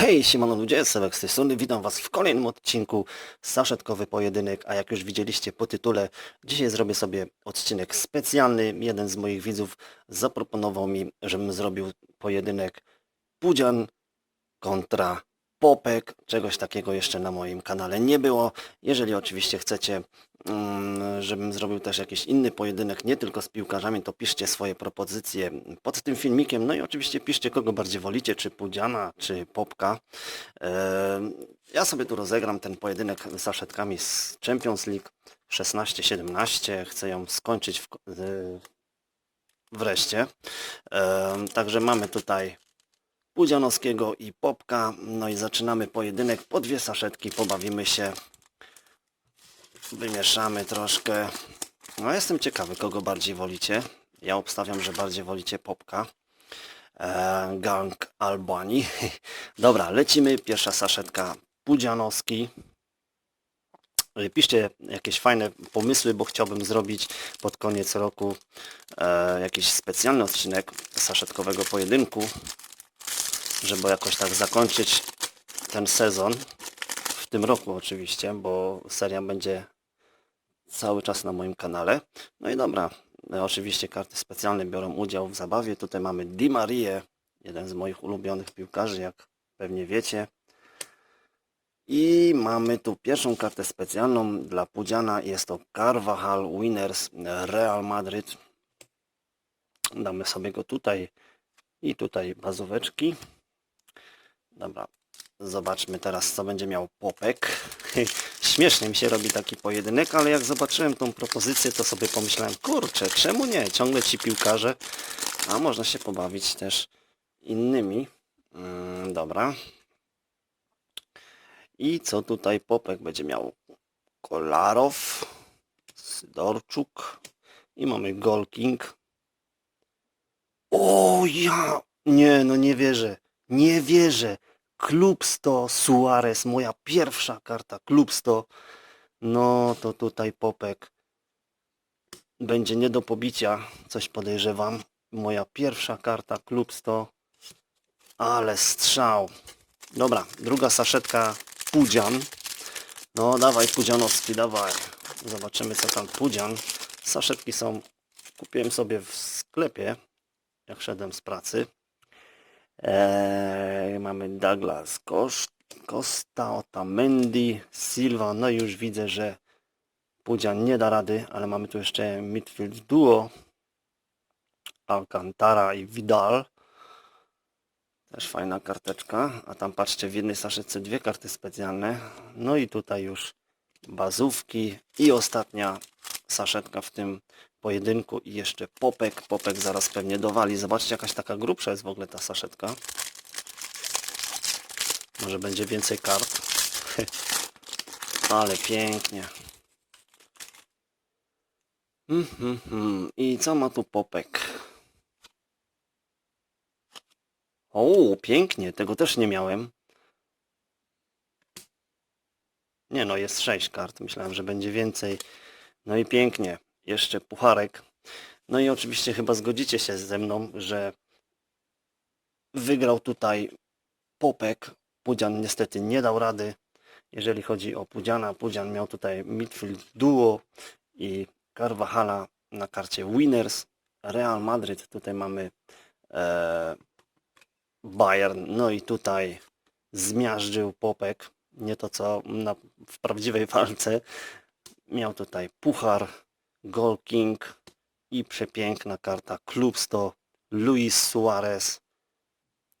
Hej, siemano ludzie, Sebek z tej strony, witam was w kolejnym odcinku Saszetkowy Pojedynek, a jak już widzieliście po tytule, dzisiaj zrobię sobie odcinek specjalny. Jeden z moich widzów zaproponował mi, żebym zrobił pojedynek Pudzian kontra Popek. Czegoś takiego jeszcze na moim kanale nie było. Jeżeli oczywiście chcecie, żebym zrobił też jakiś inny pojedynek, nie tylko z piłkarzami, to piszcie swoje propozycje pod tym filmikiem. No i oczywiście piszcie, kogo bardziej wolicie, czy Pudziana, czy Popka. Ja sobie tu rozegram ten pojedynek z saszetkami z Champions League 16-17. Chcę ją skończyć w, wreszcie. Także mamy tutaj Pudzianowskiego i Popka. No i zaczynamy pojedynek. Po dwie saszetki pobawimy się. Wymieszamy troszkę. No jestem ciekawy, kogo bardziej wolicie. Ja obstawiam, że bardziej wolicie Popka. E, gang Albanii. Dobra, lecimy. Pierwsza saszetka Pudzianowski. E, Piszcie jakieś fajne pomysły, bo chciałbym zrobić pod koniec roku e, jakiś specjalny odcinek saszetkowego pojedynku żeby jakoś tak zakończyć ten sezon w tym roku oczywiście, bo seria będzie cały czas na moim kanale. No i dobra, e, oczywiście karty specjalne biorą udział w zabawie. Tutaj mamy Di Marię, jeden z moich ulubionych piłkarzy, jak pewnie wiecie. I mamy tu pierwszą kartę specjalną dla Pudziana. Jest to Carvajal Winners Real Madrid. Damy sobie go tutaj i tutaj bazóweczki. Dobra, zobaczmy teraz, co będzie miał Popek. Śmiesznie mi się robi taki pojedynek, ale jak zobaczyłem tą propozycję, to sobie pomyślałem, kurczę, czemu nie? Ciągle ci piłkarze, a można się pobawić też innymi. Mm, dobra. I co tutaj Popek będzie miał? Kolarow, Sydorczuk i mamy Gol King. O ja! Nie, no nie wierzę. Nie wierzę. Klub 100 Suarez, moja pierwsza karta Klub 100. No to tutaj Popek będzie nie do pobicia, coś podejrzewam. Moja pierwsza karta Klub 100. Ale strzał. Dobra, druga saszetka Pudzian. No dawaj Pudzianowski, dawaj. Zobaczymy co tam Pudzian. Saszetki są, kupiłem sobie w sklepie, jak szedłem z pracy. Eee, mamy Douglas Cost, Costa, Otamendi, Silva. No już widzę, że Pudzian nie da rady, ale mamy tu jeszcze midfield duo Alcantara i Vidal. Też fajna karteczka. A tam patrzcie, w jednej saszetce dwie karty specjalne. No i tutaj już bazówki i ostatnia saszetka w tym pojedynku i jeszcze Popek. Popek zaraz pewnie dowali. Zobaczcie, jakaś taka grubsza jest w ogóle ta saszetka. Może będzie więcej kart. Ale pięknie. Mhm. I co ma tu Popek? O, pięknie. Tego też nie miałem. Nie no, jest 6 kart. Myślałem, że będzie więcej. No i pięknie. Jeszcze pucharek. No i oczywiście chyba zgodzicie się ze mną, że wygrał tutaj Popek. Pudzian niestety nie dał rady. Jeżeli chodzi o Pudziana, Pudzian miał tutaj midfield duo i Carvajala na karcie Winners. Real Madrid, tutaj mamy e, Bayern, no i tutaj zmiażdżył Popek, nie to co na, w prawdziwej walce. Miał tutaj puchar, Goal King i przepiękna karta Klub 100, Luis Suarez.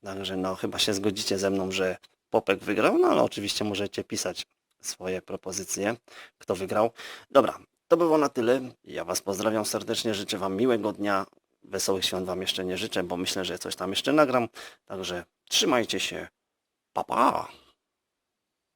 Także no chyba się zgodzicie ze mną, że Popek wygrał, no ale oczywiście możecie pisać swoje propozycje, kto wygrał. Dobra, to było na tyle. Ja Was pozdrawiam serdecznie, życzę Wam miłego dnia. Wesołych świąt Wam jeszcze nie życzę, bo myślę, że coś tam jeszcze nagram. Także trzymajcie się. Pa, pa!